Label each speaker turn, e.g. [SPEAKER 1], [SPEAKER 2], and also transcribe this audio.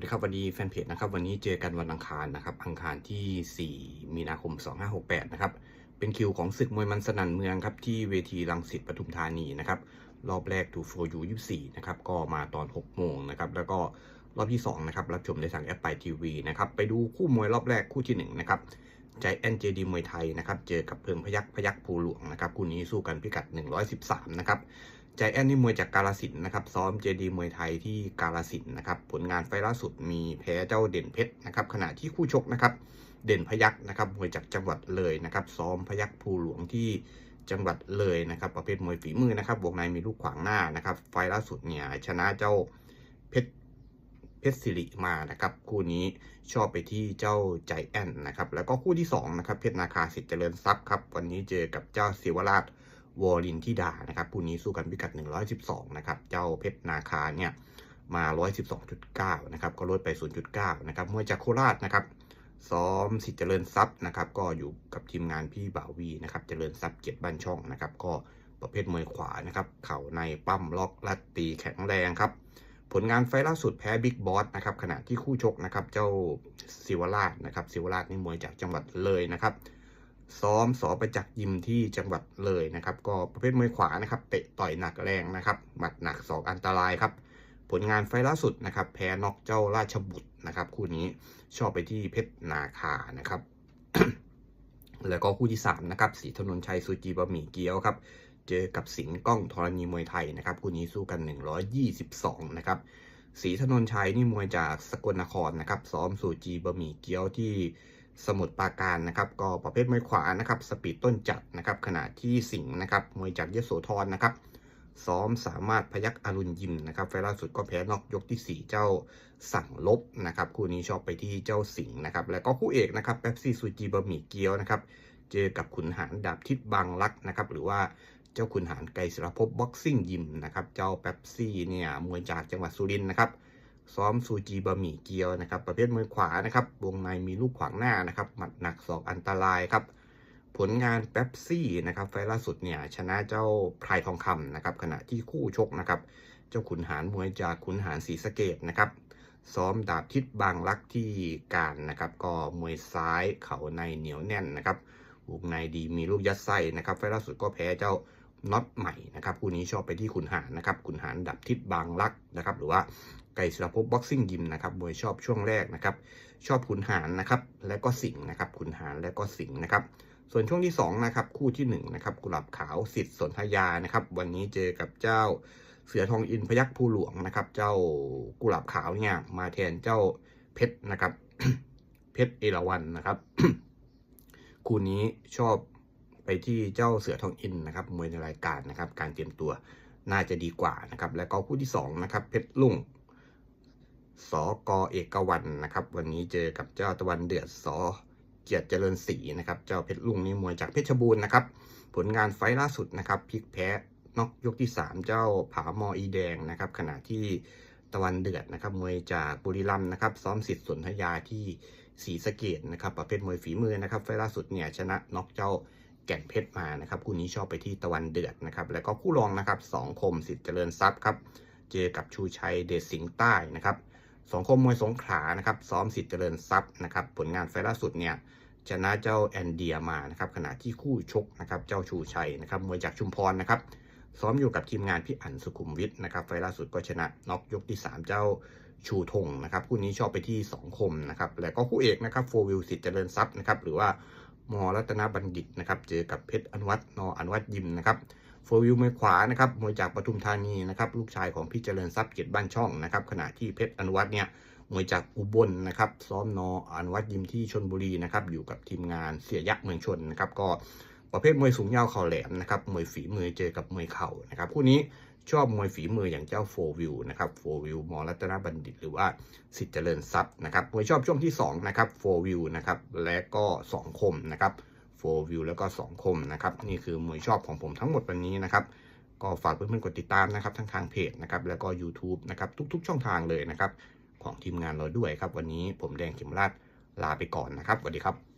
[SPEAKER 1] วัสดีครับวันนี้แฟนเพจนะครับวันนี้เจอกันวันอังคารนะครับอังคารที่ 4 มีนาคม 2568 นะครับเป็นคิวของศึกมวยมันสนั่นเมืองครับที่เวทีรังสิตปทุมธานีนะครับรอบแรกทูโฟยู24 นะครับก็มาตอน 6 โมงนะครับแล้วก็รอบที่ 2 นะครับรับชมได้ทางแอปไปทีวีนะครับไปดูคู่มวยรอบแรกคู่ที่ 1 นะครับใจแอนเจดีมวยไทยนะครับเจอกับเพิงพยักพยักภูหลวงนะครับคู่นี้สู้กันพิกัด 113 นะครับ จแอนนี่มวยจากกาลสินนะครับ ซ้อมเจดีมวยไทยที่กาลสินนะครับ ผลงานไฟล่าสุดมีแพ้เจ้าเด่นเพชรนะครับ ขณะที่คู่ชกนะครับ เด่นพยักนะครับ มวยจากจังหวัดเลยนะครับ ซ้อมพยักภูหลวงที่จังหวัดเลยนะครับ ประเภทมวยฝีมือนะครับ วงในมีลูกขวางหน้านะครับ ไฟล์ล่าสุดเนี่ยชนะเจ้าเพชรเพชรสิริมานะครับ คู่นี้ชอบไปที่เจ้าใจแอนนะครับ แล้วก็คู่ที่2นะครับ เพชรนาคาสิทธิ์เจริญทรัพย์ครับ วันนี้เจอกับเจ้าศิวราช วอลินทิดานะครับคู่นี้สู้กันพิกัด 112 นะครับ เจ้าเพชรนาคาเนี่ยมา 112.9 นะครับ ก็ลดไป 0.9 นะครับมวยจากโคราชนะครับ ซ้อมสิทธิ์เจริญทรัพย์นะครับ ก็อยู่กับทีมงานพี่บ่าววีนะครับ เจริญทรัพย์เกียรติบ้านช่องนะครับ ก็ประเภทมวยขวานะครับ เข่าในปั้มล็อกลัดตีแข็งแรงครับ ผลงานไฟล์ล่าสุดแพ้บิ๊กบอสนะครับ ขณะที่คู่ชกนะครับ เจ้าศิวราชนะครับ ศิวราชนี่มวยจากจังหวัดเลยนะครับ ซ้อมสอประจักษ์ยิมที่จังหวัดเลยนะครับ ก็ประเภทมวยขวานะครับ เตะต่อยหนักแรงนะครับ หมัดหนักสองอันตรายครับ ผลงานไฟล์ล่าสุดนะครับ แพ้น็อกเจ้าราชบุตรนะครับ คู่นี้ชอบไปที่เพชรนาคานะครับ แล้วก็คู่ที่3นะครับสีถนนชัยสุจีบะหมี่เกี๊ยวครับ เจอกับสิงห์ก้องธรณีมวยไทยนะครับ คู่นี้สู้กัน 122 นะครับศรีถนนชัยนี่มวยจากสกลนครนะครับ ซ้อมสูจีบะหมี่เกี๊ยวที่ สมุทรปราการนะครับ ก็ประเภทมวยขวานะครับ สปีดต้นจัดนะครับ ขณะที่สิงห์นะครับ มวยจากยโสธรนะครับ ซ้อมสามารถพยักอรุณยิมนะครับไฟล์ล่าสุดก็แพ้นอกยกที่ 4 เจ้าสั่งลบนะครับ คู่นี้ชอบไปที่เจ้าสิงห์นะครับ แล้วก็คู่เอกนะครับแป๊บซี่ซูจีบะหมี่เกี๊ยวนะครับ เจอกับขุนหารดาบทิศบางรักนะครับ หรือว่าเจ้าขุนหารไกรศิลภพบ็อกซิ่งยิมนะครับ เจ้าแป๊บซี่เนี่ยมวยจากจังหวัดสุรินทร์นะครับ ซ้อมซูจีบะหมี่เกี๊ยวนะครับ ประเภทมวยขวานะครับ วงในมีลูกขวางหน้านะครับ หมัดหนักศอกอันตรายครับ ผลงานแป๊บซี่นะครับ ไฟล่าสุดเนี่ยชนะเจ้าพรายทองคำนะครับ ขณะที่คู่ชกนะครับ เจ้าขุนหารมวยจากขุนหารศรีสะเกดนะครับ ซ้อมดาบทิศบางรักที่การนะครับ ก็มวยซ้ายเข่าในเหนียวแน่นนะครับวงในดีมีลูกยัดไส้นะครับ ไฟล์ล่าสุดก็แพ้เจ้าน็อตใหม่นะครับคู่นี้ชอบไปที่ขุนหารนะครับขุนหารดับทิศบางรักนะครับ หรือว่า ไก่ศิลภพบ็อกซิ่งยิมนะครับมวยชอบช่วงแรกนะครับ ชอบขุนหารนะครับและก็สิงห์นะครับขุนหารและก็สิงห์นะครับ ส่วนช่วงที่2นะครับคู่ที่1นะครับกุหลาบขาวสิทธิ์สนธยานะครับ วันนี้เจอกับเจ้าเสือทองอินพยักภูหลวงนะครับ เจ้ากุหลาบขาวเนี่ยมาแทนเจ้าเพชรนะครับเพชรเอราวันนะครับ คู่นี้ชอบไปที่เจ้าเสือทองอินนะครับมวยในรายการนะครับ การเตรียมตัวน่าจะดีกว่านะครับ แล้วก็คู่ที่2นะครับเพชรลุ่ง สกเอกวันนะครับ วันนี้เจอกับเจ้าตะวันเดือดสเกียรติเจริญศรีนะครับ เจ้าเพชรลุงนี่มวยจากเพชรบูรณ์นะครับ ผลงานไฟล์ล่าสุดนะครับพลิกแพ้นอกยกที่ 3 เจ้าผามออีแดงนะครับ ขณะที่ตะวันเดือดนะครับมวยจากบุรีรัมย์นะครับ ซ้อมสิทธิ์สนธยาที่ศรีสะเกดนะครับ ประเภทมวยฝีมือนะครับไฟล์ล่าสุดเนี่ยชนะน็อกเจ้าแก่นเพชรมานะครับคู่นี้ชอบไปที่ตะวันเดือดนะครับ แล้วก็คู่รองนะครับสองคมสิทธิ์เจริญทรัพย์ครับ เจอกับชูชัยเดชสิงห์ใต้นะครับ สองคมมวยสงขลานะครับ ซ้อมสิทธิ์เจริญทรัพย์นะครับ ผลงานไฟล่าสุดเนี่ยชนะเจ้าแอนเดียมานะครับ ขณะที่คู่ชกนะครับเจ้าชูชัยนะครับมวยจากชุมพรนะครับ ซ้อมอยู่กับทีมงานพี่อั๋นสุขุมวิทนะครับ ไฟล์ล่าสุดก็ชนะน็อกยกที่ 3 เจ้าชูธงนะครับคู่นี้ชอบไปที่ 2 คมนะครับ แล้วก็คู่เอกนะครับโฟวิลสิทธิ์เจริญทรัพย์นะครับหรือว่ามอรัตนบัณฑิตนะครับ เจอกับเพชรอนุวัฒน์นออนุวัฒน์ยิมนะครับ โฟวิลมวยขวานะครับมวยจากปทุมธานีนะครับลูกชายของพี่เจริญทรัพย์เกียรติบ้านช่องนะครับขณะที่เพชรอนุวัฒน์เนี่ยมวยจากอุบลนะครับซ้อมนออนุวัฒน์ยิมที่ชนบุรีนะครับอยู่กับทีมงานเสียยักษ์เมืองชนนะครับก็ประเภทมวยสูงยาวเข่าแหลมนะครับมวยฝีมือเจอกับมวยเข่านะครับคู่นี้ชอบมวยฝีมืออย่างเจ้าโฟวิลนะครับโฟวิลมอรัตนบัณฑิต หรือว่าสิทธิเจริญทรัพย์นะครับมวยชอบช่วงที่2นะครับโฟวิลนะครับและก็ 2 คมนะครับ โฟวิลแล้วก็ 2 คมนะครับ นี่คือมวยชอบของผมทั้งหมดวันนี้นะครับ ก็ฝากเพื่อนๆกดติดตามนะครับ ทั้งทางเพจนะครับ แล้วก็ YouTube นะครับ ทุกๆ ช่องทางเลยนะครับ ของทีมงานเราด้วยครับ วันนี้ผมแดงเข็มราดลาไปก่อนนะครับสวัสดีครับ